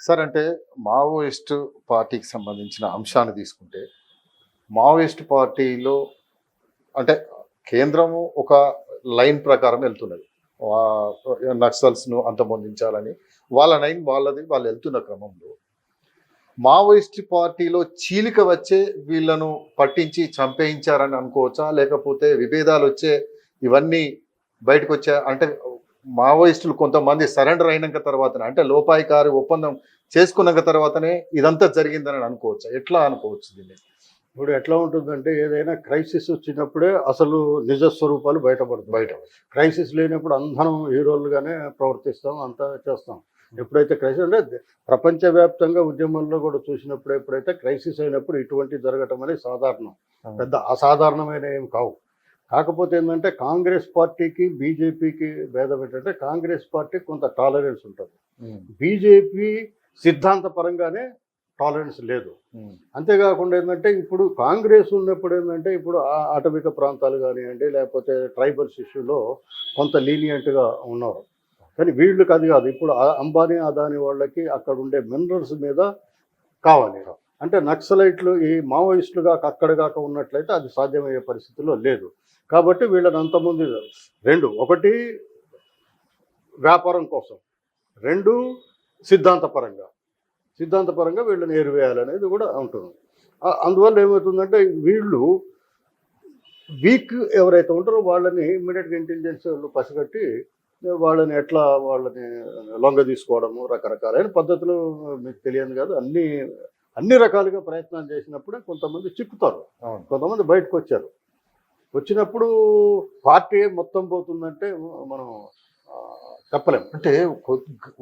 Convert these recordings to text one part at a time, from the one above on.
Sir అంటే Maoist పార్టీకి సంబంధించిన అంశాన్ని తీసుకుంటే మావోయిస్ట్ పార్టీలో అంటే కేంద్రము ఒక లైన్ ప్రకారం వెళ్తున్నది. నక్సల్స్ను అంతమొందించాలని వాళ్ళ లైన్ వాళ్ళది వాళ్ళు వెళ్తున్న క్రమంలో మావోయిస్ట్ పార్టీలో చీలిక వచ్చే వీళ్ళను పట్టించి చంపేయించారని అనుకోవచ్చా? లేకపోతే విభేదాలు వచ్చే ఇవన్నీ బయటకు వచ్చా అంటే మావోయిస్టులు కొంతమంది సరెండర్ అయినాక తర్వాతనే అంటే లోపాయికారి ఒప్పందం చేసుకున్నాక తర్వాతనే ఇదంతా జరిగిందని అనుకోవచ్చా? ఎట్లా అనుకోవచ్చు దీన్ని? ఇప్పుడు ఎట్లా ఉంటుందంటే ఏదైనా క్రైసిస్ వచ్చినప్పుడే అసలు నిజ స్వరూపాలు బయటపడుతుంది బయట క్రైసిస్ లేనప్పుడు అందరం హీరోలుగానే ప్రవర్తిస్తాం అంతా చేస్తాం. ఎప్పుడైతే క్రైసిస్ అంటే ప్రపంచవ్యాప్తంగా ఉద్యమంలో కూడా చూసినప్పుడు ఎప్పుడైతే క్రైసిస్ అయినప్పుడు ఇటువంటి జరగటం అనేది సాధారణం. పెద్ద అసాధారణమైన ఏం కావు. కాకపోతే ఏంటంటే కాంగ్రెస్ పార్టీకి బీజేపీకి భేదం ఏంటంటే కాంగ్రెస్ పార్టీ కొంత టాలరెన్స్ ఉంటుంది. ఉమ్, బీజేపీ సిద్ధాంతపరంగానే టాలరెన్స్ లేదు. ఉమ్, అంతేకాకుండా ఏంటంటే ఇప్పుడు కాంగ్రెస్ ఉన్నప్పుడు ఏంటంటే ఇప్పుడు ఆ ఆటవిక ప్రాంతాలు కానివ్వండి లేకపోతే ట్రైబల్స్ ఇష్యూలో కొంత లీనియంట్గా ఉన్నారు. కానీ వీళ్ళకి అది కాదు ఇప్పుడు అంబానీ అదాని వాళ్ళకి అక్కడ ఉండే మినరల్స్ మీద కావాలి అంటే నక్సలైట్లు ఈ మావోయిస్టులుగా అక్కడ కాక ఉన్నట్లయితే అది సాధ్యమయ్యే పరిస్థితిలో లేదు. కాబట్టి వీళ్ళని అంతమంది రెండు ఒకటి వ్యాపారం కోసం. రెండు సిద్ధాంతపరంగా. సిద్ధాంతపరంగా వీళ్ళని ఏరివేయాలనేది కూడా ఉంటుంది. అందువల్ల ఏమవుతుందంటే వీళ్ళు వీక్ ఎవరైతే ఉంటారో వాళ్ళని ఇమ్మీడియట్గా ఇంటెలిజెన్స్ వాళ్ళు పసిగట్టి వాళ్ళని ఎట్లా వాళ్ళని లొంగ తీసుకోవడము రకరకాలైన పద్ధతులు మీకు తెలియదు కాదు. అన్ని అన్ని రకాలుగా ప్రయత్నాలు చేసినప్పుడే కొంతమంది చిక్కుతారు. కొంతమంది బయటకు వచ్చారు వచ్చినప్పుడు పార్టీ మొత్తం పోతుందంటే మనం ఆ, చెప్పలేం. అంటే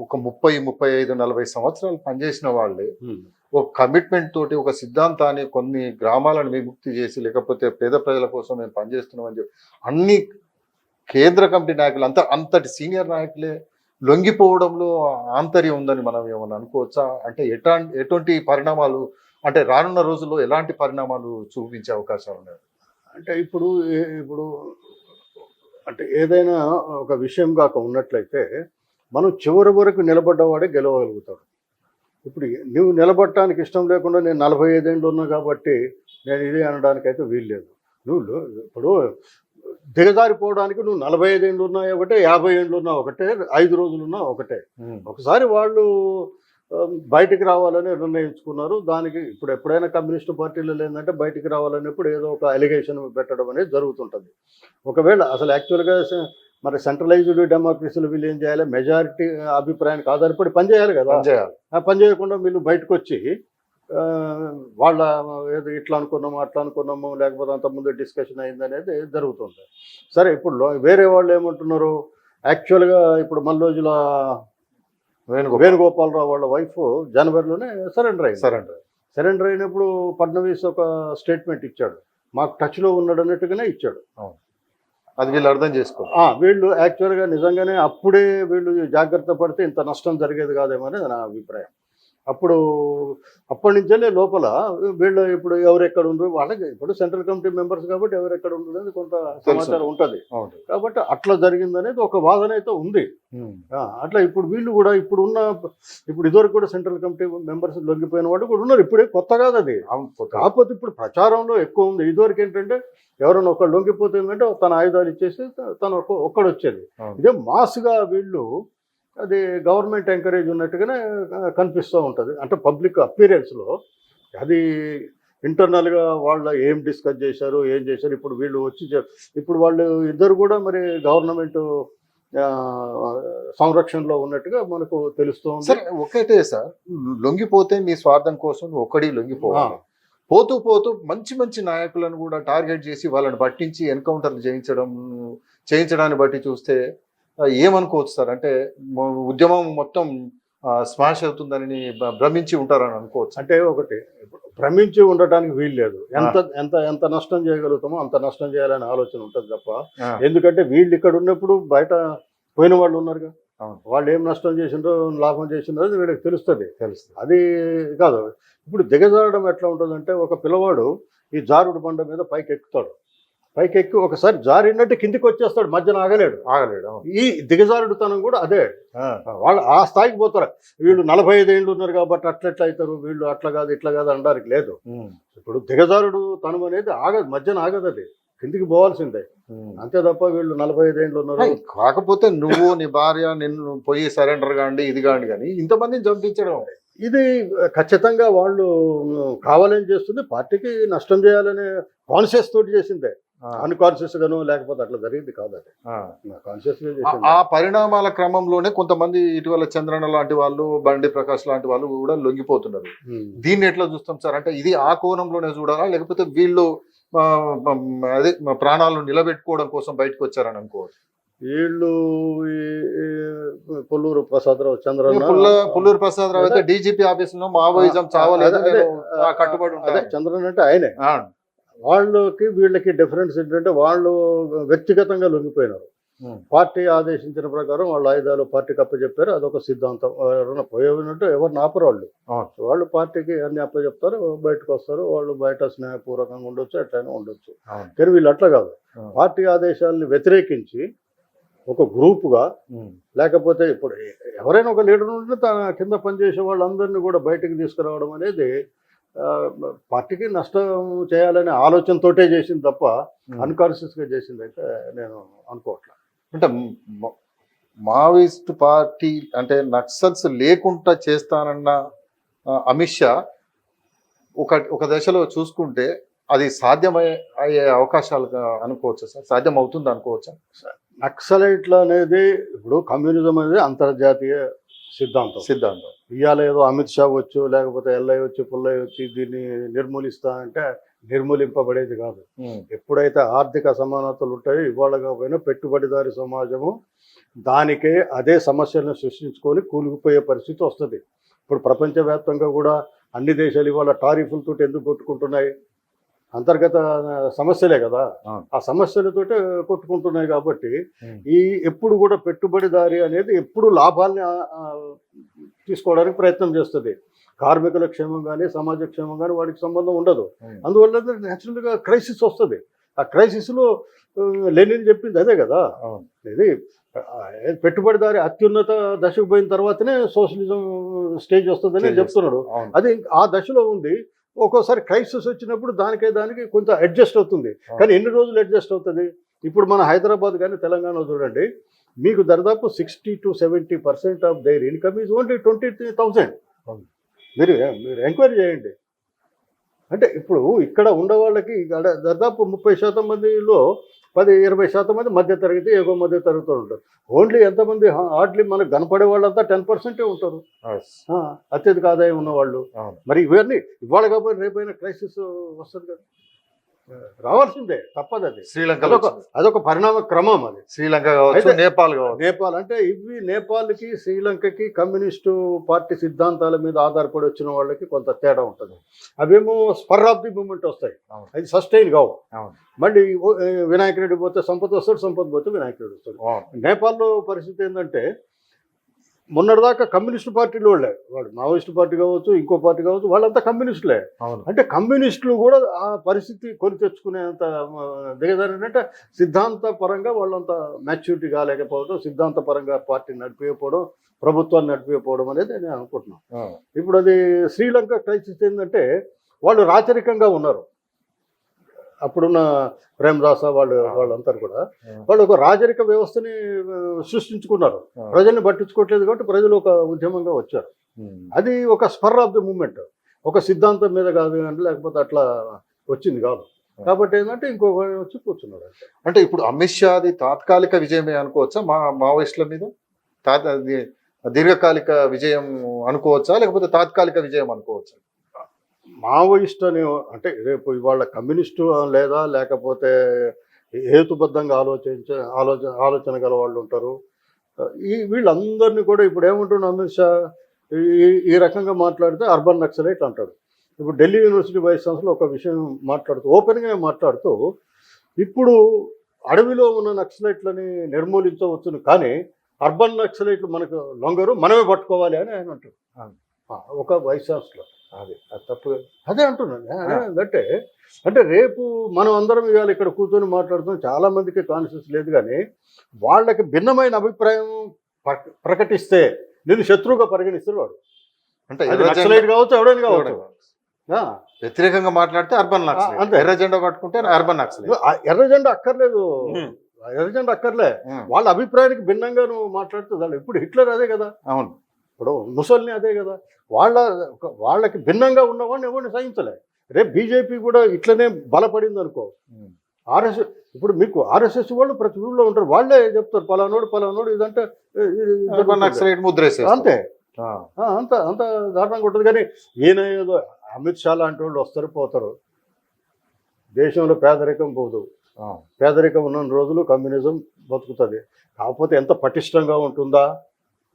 ఒక ముప్పై ముప్పై ఐదు నలభై సంవత్సరాలు పనిచేసిన వాళ్ళే ఒక కమిట్మెంట్ తోటి ఒక సిద్ధాంతాన్ని కొన్ని గ్రామాలను విముక్తి చేసి లేకపోతే పేద ప్రజల కోసం మేము పనిచేస్తున్నామని చెప్పి అన్ని కేంద్ర కమిటీ నాయకులు అంత అంతటి సీనియర్ నాయకులే లొంగిపోవడంలో ఆంతర్యం ఉందని మనం ఏమన్నా అనుకోవచ్చా? అంటే ఎటా ఎటువంటి పరిణామాలు అంటే రానున్న రోజుల్లో ఎలాంటి పరిణామాలు చూపించే అవకాశాలు ఉన్నాయి? అంటే ఇప్పుడు ఇప్పుడు అంటే ఏదైనా ఒక విషయం కాక ఉన్నట్లయితే మనం చివరి వరకు నిలబడ్డవాడే గెలవగలుగుతాడు. ఇప్పుడు నువ్వు నిలబడటానికి ఇష్టం లేకుండా నేను నలభై ఐదేళ్ళు ఉన్నా కాబట్టి నేను ఇది అనడానికైతే వీల్లేదు. నువ్వు ఇప్పుడు దిగజారిపోవడానికి నువ్వు నలభై ఐదేళ్ళు ఉన్నా ఒకటే యాభై ఏళ్ళు ఉన్నా ఒకటే ఐదు రోజులు ఉన్నా ఒకటే. ఒకసారి వాళ్ళు బయటికి రావాలని నిర్ణయించుకున్నారు. దానికి ఇప్పుడు ఎప్పుడైనా కమ్యూనిస్ట్ పార్టీలు ఏంటంటే బయటికి రావాలన్నప్పుడు ఏదో ఒక అలిగేషన్ పెట్టడం అనేది జరుగుతుంటుంది. ఒకవేళ అసలు యాక్చువల్గా మరి సెంట్రలైజ్డ్ డెమోక్రసీలు వీళ్ళు ఏం చేయాలి? మెజారిటీ అభిప్రాయానికి ఆధారపడి పనిచేయాలి కదా? పనిచేయాలి ఆ పని చేయకుండా వీళ్ళు బయటకు వచ్చి వాళ్ళ ఏదో ఇట్లా అనుకున్నాము అట్లా అనుకున్నాము లేకపోతే అంతకుముందు డిస్కషన్ అయింది అనేది జరుగుతుంది. సరే ఇప్పుడు వేరే వాళ్ళు ఏమంటున్నారు? యాక్చువల్గా ఇప్పుడు మల్లోజుల వేణుగోపాల్ వేణుగోపాలరావు వాళ్ళ వైఫ్ జనవరిలోనే సరెండర్ అయింది. సరే అండి సరెండర్ అయినప్పుడు ఫడ్నవీస్ ఒక స్టేట్మెంట్ ఇచ్చాడు. మాకు టచ్లో ఉన్నాడు అన్నట్టుగానే ఇచ్చాడు. అది వీళ్ళు అర్థం చేసుకోవాలి ఆ, వీళ్ళు యాక్చువల్గా నిజంగానే అప్పుడే వీళ్ళు జాగ్రత్త పడితే ఇంత నష్టం జరిగేది కాదేమో అనేది నా అభిప్రాయం. అప్పుడు అప్పటి నుంచే లోపల వీళ్ళు ఇప్పుడు ఎవరెక్కడ ఉండరు వాళ్ళకి ఇప్పుడు సెంట్రల్ కమిటీ మెంబర్స్ కాబట్టి ఎవరెక్కడ ఉండరు అనేది కొంత సమాచారం ఉంటుంది. కాబట్టి అట్లా జరిగిందనేది ఒక వాదన అయితే ఉంది. అట్లా ఇప్పుడు వీళ్ళు కూడా ఇప్పుడు ఉన్న ఇప్పుడు ఇదివరకు కూడా సెంట్రల్ కమిటీ మెంబర్స్ లొంగిపోయిన వాళ్ళు కూడా ఉన్నారు. ఇప్పుడే కొత్త కాదు అది. కాకపోతే ఇప్పుడు ప్రచారంలో ఎక్కువ ఉంది. ఇదివరకు ఏంటంటే ఎవరైనా ఒకళ్ళు లొంగిపోతే ఏంటంటే తన ఆయుధాలు ఇచ్చేసి తను ఒక్క- ఒక్కడు వచ్చేది. అవును. ఇదే మాస్గా వీళ్ళు అది గవర్నమెంట్ ఎంకరేజ్ ఉన్నట్టుగానే కనిపిస్తూ ఉంటుంది. అంటే పబ్లిక్ అపీరెన్స్లో అది ఇంటర్నల్గా వాళ్ళ ఏం డిస్కస్ చేశారు ఏం చేశారు ఇప్పుడు వీళ్ళు వచ్చి ఇప్పుడు వాళ్ళు ఇద్దరు కూడా మరి గవర్నమెంట్ సంరక్షణలో ఉన్నట్టుగా మనకు తెలుస్తూ సరే ఒకటే సార్. లొంగిపోతే నీ స్వార్థం కోసం ఒక్కడి లొంగిపోవాలి. పోతూ పోతూ మంచి మంచి నాయకులను కూడా టార్గెట్ చేసి వాళ్ళని పట్టించి ఎన్కౌంటర్లు చేయించడం చేయించడాన్ని బట్టి చూస్తే ఏమనుకోవచ్చు సార్? అంటే ఉద్యమం మొత్తం స్మాష్ అవుతుందని భ్రమించి ఉంటారని అనుకోవచ్చు. అంటే ఒకటి భ్రమించి ఉండటానికి వీలు లేదు. ఎంత ఎంత ఎంత నష్టం చేయగలుగుతామో అంత నష్టం చేయాలనే ఆలోచన ఉంటుంది తప్ప ఎందుకంటే వీళ్ళు ఇక్కడ ఉన్నప్పుడు బయట పోయిన వాళ్ళు ఉన్నారుగా. వాళ్ళు ఏం నష్టం చేసిండ్రో లాభం చేసిండ్రో అది వీళ్ళకి తెలుస్తుంది. తెలుస్తుంది. అది కాదు. ఇప్పుడు దిగజారడం ఎట్లా ఉంటుందంటే ఒక పిల్లవాడు ఈ జారుడు బండ మీద పైకి ఎక్కుతాడు పైకి ఎక్కి ఒకసారి జారినట్టు కిందికి వచ్చేస్తాడు మధ్యన ఆగలేడు. ఆగలేడు. ఈ దిగజారుడుతనం కూడా అదే. వాళ్ళు ఆ స్థాయికి పోతారు. వీళ్ళు నలభై ఐదు ఏళ్ళు ఉన్నారు కాబట్టి అట్లా ఎట్లా అవుతారు వీళ్ళు అట్లా కాదు ఇట్లా కాదు అనడానికి లేదు. ఇప్పుడు దిగజారుడు తనం అనేది ఆగదు మధ్యన ఆగదు అది. కిందికి పోవాల్సిందే. అంతే తప్ప వీళ్ళు నలభై ఐదు ఏళ్ళు ఉన్నారు. కాకపోతే నువ్వు నీ భార్య నిన్ను పోయి సరెండర్ కాండి ఇది కాండి కానీ ఇంతమందిని చంపించడం ఇది ఖచ్చితంగా వాళ్ళు కావాలని చేస్తుంది పార్టీకి నష్టం చేయాలనే కాన్షియస్ తోటి చేసిందే. అన్కాన్షియస్ గాను లేకపోతే అట్లా జరిగింది కాదు అది ఆ. కాన్షియస్ పరిణామాల క్రమంలోనే కొంతమంది ఇటీవల చంద్రన్న లాంటి వాళ్ళు బండి ప్రకాష్ లాంటి వాళ్ళు కూడా లొంగిపోతున్నారు. దీన్ని ఎట్లా చూస్తాం సార్? అంటే ఇది ఆ కోణంలోనే చూడాలా? లేకపోతే వీళ్ళు అదే ప్రాణాలను నిలబెట్టుకోవడం కోసం బయటకు వచ్చారని అనుకోవచ్చు. వీళ్ళు కొల్లూరు ప్రసాదరావు చంద్రన్న పుల్ల పుల్లూరు ప్రసాద్ రావు అయితే డీజీపీ ఆఫీస్లో మావోయిజం చావలేదు కట్టుబడి చంద్రన్ అంటే ఆయనే. ఆ, వాళ్ళకి వీళ్ళకి డిఫరెన్స్ ఏంటంటే వాళ్ళు వ్యక్తిగతంగా లొంగిపోయినారు. పార్టీ ఆదేశించిన ప్రకారం వాళ్ళ ఆయుధాలు పార్టీకి అప్పచెప్పారు అదొక సిద్ధాంతం. ఎవరైనా పోయేవినట్టు ఎవరిని ఆపరు వాళ్ళు. వాళ్ళు పార్టీకి అన్ని అప్పచెప్తారు బయటకు వస్తారు వాళ్ళు బయట స్నేహపూర్వకంగా ఉండొచ్చు ఎట్లయినా ఉండొచ్చు. కానీ వీళ్ళు అట్లా కాదు. పార్టీ ఆదేశాలని వ్యతిరేకించి ఒక గ్రూపుగా లేకపోతే ఇప్పుడు ఎవరైనా ఒక లీడర్ ఉంటే తన కింద పనిచేసే వాళ్ళందరినీ కూడా బయటకు తీసుకురావడం అనేది పార్టీకి నష్టం చేయాలనే ఆలోచనతోటే చేసింది తప్ప. అన్కాన్షియస్గా చేసింది అయితే నేను అనుకోవట్లేదు అంటే మావోయిస్ట్ పార్టీ అంటే నక్సల్స్ లేకుండా చేస్తానన్న అమిత్ షా ఒక ఒక దశలో చూసుకుంటే అది సాధ్యమయ్యే అయ్యే అవకాశాలు అనుకోవచ్చా సార్? సాధ్యం అవుతుంది అనుకోవచ్చా? నక్సలైట్లు అనేది ఇప్పుడు కమ్యూనిజం అనేది అంతర్జాతీయ సిద్ధాంతం. సిద్ధాంతం. ఇవాళ ఏదో అమిత్ షా వచ్చు లేకపోతే ఎల్ఐ వచ్చి పుల్లయ్య వచ్చి దీన్ని నిర్మూలిస్తా అంటే నిర్మూలింపబడేది కాదు. ఎప్పుడైతే ఆర్థిక సమానతలు ఉంటాయో ఇవాళ కాకపోయినా పెట్టుబడిదారి సమాజము దానికే అదే సమస్యలను సృష్టించుకొని కూలిగిపోయే పరిస్థితి వస్తుంది. ఇప్పుడు ప్రపంచవ్యాప్తంగా కూడా అన్ని దేశాలు ఇవాళ టారిఫ్లతో ఎందుకు కొట్టుకుంటున్నాయి? అంతర్గత సమస్యలే కదా. ఆ సమస్యలతోటే కొట్టుకుంటున్నాయి కాబట్టి ఈ ఎప్పుడు కూడా పెట్టుబడిదారి అనేది ఎప్పుడు లాభాల్ని తీసుకోవడానికి ప్రయత్నం చేస్తుంది. కార్మికుల క్షేమం కానీ సమాజ క్షేమం కానీ వాడికి సంబంధం ఉండదు. అందువల్ల న్యాచురల్గా క్రైసిస్ వస్తుంది. ఆ క్రైసిస్లో లెనిన్ చెప్పింది అదే కదా. ఇది పెట్టుబడిదారి అత్యున్నత దశకు పోయిన తర్వాతనే సోషలిజం స్టేజ్ వస్తుందని చెప్తున్నాడు. అది ఆ దశలో ఉంది. ఒక్కోసారి క్రైసిస్ వచ్చినప్పుడు దానికే దానికి కొంత అడ్జస్ట్ అవుతుంది. కానీ ఎన్ని రోజులు అడ్జస్ట్ అవుతుంది? ఇప్పుడు మన హైదరాబాద్ కానీ తెలంగాణ చూడండి. మీకు దాదాపు sixty to seventy percent of their income is only twenty thousand అవును. మీరు మీరు ఎంక్వైరీ చేయండి. అంటే ఇప్పుడు ఇక్కడ ఉండే వాళ్ళకి ఇక్కడ దాదాపు ముప్పై శాతం మందిలో పది ఇరవై శాతం మంది మధ్య తరగతి ఎగువ మధ్య తరగతి ఉంటారు. ఓన్లీ ఎంతమంది హార్డ్లీ మనకు కనపడే వాళ్ళంతా టెన్ పర్సెంటే ఉంటారు. అత్యధిక ఆదాయం ఉన్నవాళ్ళు. మరి ఇవన్నీ ఇవాళ కాబట్టి రేపైనా క్రైసిస్ వస్తుంది కదా. రావాల్సిందే తప్పదు అది శ్రీలంక అదొక పరిణామ క్రమం అది. శ్రీలంక కావచ్చు నేపాల్ కావచ్చు. నేపాల్ అంటే ఇవి నేపాల్కి శ్రీలంకకి కమ్యూనిస్టు పార్టీ సిద్ధాంతాల మీద ఆధారపడి వచ్చిన వాళ్ళకి కొంత తేడా ఉంటుంది. అవేమో స్పర్ ఆఫ్ ది మూమెంట్ వస్తాయి. అది సస్టైన్ కావు. మళ్ళీ ఓ- ఏ, వినాయక రెడ్డి పోతే సంపద వస్తాడు సంపద పోతే వినాయక రెడ్డి వస్తాడు. నేపాల్లో పరిస్థితి ఏంటంటే మొన్నటిదాకా కమ్యూనిస్టు పార్టీలు వాళ్ళే. వాడు మావోయిస్టు పార్టీ కావచ్చు ఇంకో పార్టీ కావచ్చు వాళ్ళంతా కమ్యూనిస్టులే. అంటే కమ్యూనిస్టులు కూడా ఆ పరిస్థితి కొని తెచ్చుకునేంత దిగజారంటే సిద్ధాంత పరంగా వాళ్ళంత మెచ్యూరిటీ కాలేకపోవడం సిద్ధాంత పరంగా పార్టీని నడిపిపోవడం ప్రభుత్వాన్ని నడిపిపోవడం అనేది నేను అనుకుంటున్నాను. ఇప్పుడు అది శ్రీలంక క్రైసిస్ ఏంటంటే వాళ్ళు రాచరికంగా ఉన్నారు. అప్పుడున్న ప్రేమదాస వాళ్ళు వాళ్ళంతా కూడా వాళ్ళు ఒక రాజరిక వ్యవస్థని సృష్టించుకున్నారు. ప్రజల్ని పట్టించుకోవట్లేదు కాబట్టి ప్రజలు ఒక ఉద్యమంగా వచ్చారు. అది ఒక స్పర్ ఆఫ్ ది మూమెంట్. ఒక సిద్ధాంతం మీద కాదు అంటే లేకపోతే అట్లా వచ్చింది కాదు. కాబట్టి ఏంటంటే ఇంకొక వచ్చి కూర్చున్నాడు. అంటే ఇప్పుడు అమిత్ షాది తాత్కాలిక విజయమే అనుకోవచ్చా? మా మావోయిస్టుల మీద? తాత దీర్ఘకాలిక విజయం అనుకోవచ్చా? లేకపోతే తాత్కాలిక విజయం అనుకోవచ్చా? మావోయిస్ట్ అని అంటే రేపు ఇవాళ కమ్యూనిస్టు లేదా లేకపోతే హేతుబద్ధంగా ఆలోచించే ఆలోచన ఆలోచన గల వాళ్ళు ఉంటారు. ఈ వీళ్ళందరినీ కూడా ఇప్పుడు ఏమంటున్న అమిత్ షా? ఈ ఈ రకంగా మాట్లాడితే అర్బన్ నక్సలైట్ అంటాడు. ఇప్పుడు ఢిల్లీ యూనివర్సిటీ వైస్ ఛాన్సలర్ ఒక విషయం మాట్లాడుతూ ఓపెన్గా మాట్లాడుతూ ఇప్పుడు అడవిలో ఉన్న నక్సలైట్లని నిర్మూలించవచ్చును కానీ అర్బన్ నక్సలైట్లు మనకు లొంగరు మనమే పట్టుకోవాలి అని ఆయన అంటాడు. ఆ, ఒక వైస్ ఛాన్సలర్. అది అది తప్పు అదే అంటున్నాను. అంటే అంటే రేపు మనం అందరం ఇవాళ ఇక్కడ కూర్చొని మాట్లాడుతున్నాం. చాలా మందికి కాన్షియస్ లేదు కానీ వాళ్ళకి భిన్నమైన అభిప్రాయం ప్రక- ప్రకటిస్తే నేను శత్రువుగా పరిగణిస్తారు వాడు. అంటే నక్సలైట్ కావచ్చు ఎవడైనా కావచ్చు. ఆ, వ్యతిరేకంగా మాట్లాడితే అర్బన్ నక్సలైట్. అంతే. ఎర్ర జెండా పట్టుకుంటే అర్బన్ నక్సలైట్. ఎర్ర జెండా అక్కర్లేదు. ఎర్ర జెండా అక్కర్లే. వాళ్ళ అభిప్రాయానికి భిన్నంగా నువ్వు మాట్లాడుతూ వాళ్ళు ఇప్పుడు హిట్లర్ అదే కదా. అవును. ఇప్పుడు ముసల్ని అదే కదా. వాళ్ళ వాళ్ళకి భిన్నంగా ఉన్నవాడిని ఎవరిని సహించలే. రేపు బీజేపీ కూడా ఇట్లనే బలపడింది అనుకో. ఆర్ఎస్ఎస్ ఇప్పుడు మీకు ఆర్ఎస్ఎస్ వాళ్ళు ప్రతి ఊళ్ళో ఉంటారు. వాళ్ళే చెప్తారు పలానోడు పలానోడు ఇదంటే. అంతే. అంత అంత దారుణంగా ఉంటుంది. కానీ ఈయన ఏదో అమిత్ షా లాంటి వాళ్ళు వస్తారు పోతారు. దేశంలో పేదరికం పోదు. పేదరికం ఉన్న రోజులు కమ్యూనిజం బతుకుతుంది. కాకపోతే ఎంత పటిష్టంగా ఉంటుందా?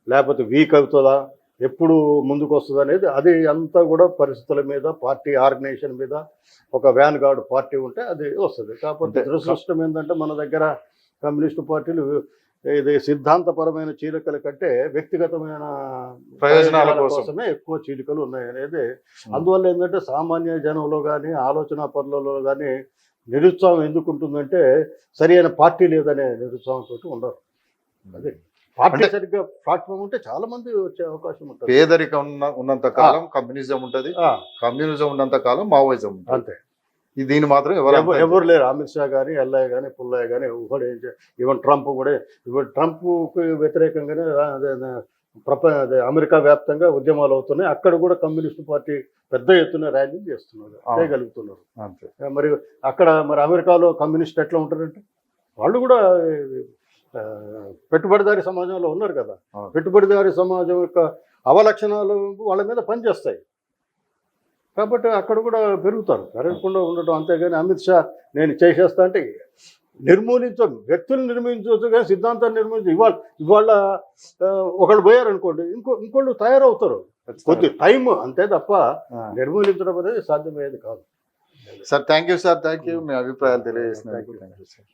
లేకపోతే వీక్ అవుతుందా? ఎప్పుడు ముందుకు వస్తుంది అనేది అది అంతా కూడా పరిస్థితుల మీద పార్టీ ఆర్గనైజేషన్ మీద ఒక వ్యాన్ గార్డ్ పార్టీ ఉంటే అది వస్తుంది. కాకపోతే దురదృష్టం ఏంటంటే మన దగ్గర కమ్యూనిస్టు పార్టీలు ఇది సిద్ధాంతపరమైన చీలికల కంటే వ్యక్తిగతమైన ప్రయోజనాల కోసం. కోసమే ఎక్కువ చీలికలు ఉన్నాయి అనేది. అందువల్ల ఏంటంటే సామాన్య జనంలో కానీ ఆలోచన పనులలో కానీ నిరుత్సాహం ఎందుకు ఉంటుందంటే సరి అయిన పార్టీ లేదనే నిరుత్సాహంతో ఉండరు. అదే. పార్టీ సరిగ్గా ప్లాట్ఫామ్ ఉంటే చాలా మంది వచ్చే అవకాశం ఉంటుంది. పేదరికం ఉన్న ఉన్నంత కాలం కమ్యూనిజం ఉంటది. ఆ, కమ్యూనిజం ఉన్నంత కాలం మావోయిజం ఉంటుంది. అంతే. ఇది దీన్ని మాత్రం ఎవరు ఎవ- ఎవరు లేరు. అమిత్ షా కానీ ఎల్ఐ కానీ పుల్లయ్య కానీ ఎవరు ఏం ఈవెన్ ట్రంప్ కూడా ఇప్పుడు ట్రంప్కి వ్యతిరేకంగానే రా- అదే- అదే ప్రప అదే అమెరికా వ్యాప్తంగా ఉద్యమాలు అవుతున్నాయి. అక్కడ కూడా కమ్యూనిస్ట్ పార్టీ పెద్ద ఎత్తున ర్యాలీలు చేస్తున్నారు. చేయగలుగుతున్నారు. అంతే. మరి అక్కడ మరి అమెరికాలో కమ్యూనిస్ట్ ఎట్లా ఉంటారంటే వాళ్ళు కూడా పెట్టుబడిదారి సమాజంలో ఉన్నారు కదా. పెట్టుబడిదారి సమాజం యొక్క అవలక్షణాలు వాళ్ళ మీద పనిచేస్తాయి. కాబట్టి అక్కడ కూడా పెరుగుతారు. పెరగకుండా ఉండటం అంతేగాని అమిత్ షా నేను చేసేస్తా అంటే నిర్మూలించం వ్యక్తులు నిర్మించవచ్చు కానీ సిద్ధాంతాన్ని నిర్మించు ఇవాళ ఇవాళ ఒకళ్ళు పోయారనుకోండి ఇంకో ఇంకోళ్ళు తయారవుతారు. కొద్ది టైం అంతే తప్ప. నిర్మూలించడం అనేది సాధ్యమయ్యేది కాదు. Sir thank you sir thank you మీ అభిప్రాయాలు తెలియజేసినందుకు you. Thank you sir.